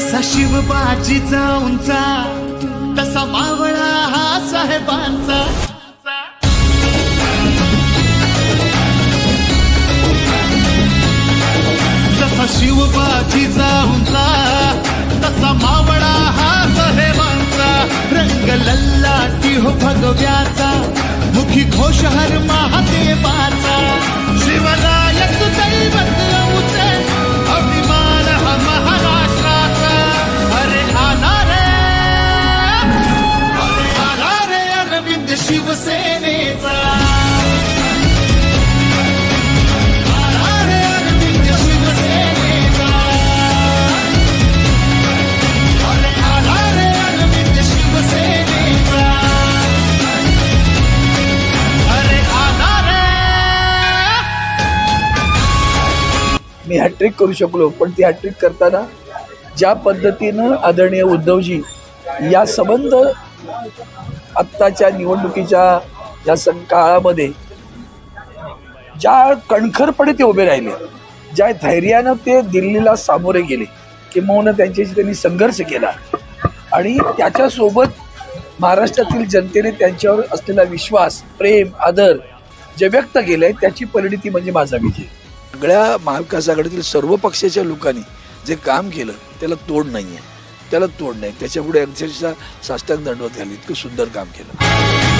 जसा शिवबाजीचा उंचा तसा मावळा हा साहेबांचा. जसा शिवबाजीचा उंचा तसा मावळा हा साहेबांचा. रंग लल्लाटी हो भगव्याचा मुखी घोष हर महादेवा. मी हॅट्रिक करू शकलो पण ती हॅट्रिक करताना ज्या पद्धतीनं आदरणीय उद्धवजी या संबंध आत्ताच्या निवडणुकीच्या या संकाळामध्ये ज्या कणखरपणे ते उभे राहिले ज्या धैर्यानं ते दिल्लीला सामोरे गेले किंबहुना त्यांच्याशी त्यांनी संघर्ष केला. आणि त्याच्यासोबत महाराष्ट्रातील जनतेने त्यांच्यावर असलेला विश्वास प्रेम आदर जे व्यक्त केलंय त्याची परिणिती म्हणजे माझा विजय. सगळ्या महाविकास आघाडीतील सर्व पक्षाच्या लोकांनी जे काम केलं त्याला तोड नाही आहे त्याला तोड नाही. त्याच्यापुढे अक्षरशः साष्टांग दंडवत घाली इतकं सुंदर काम केलं.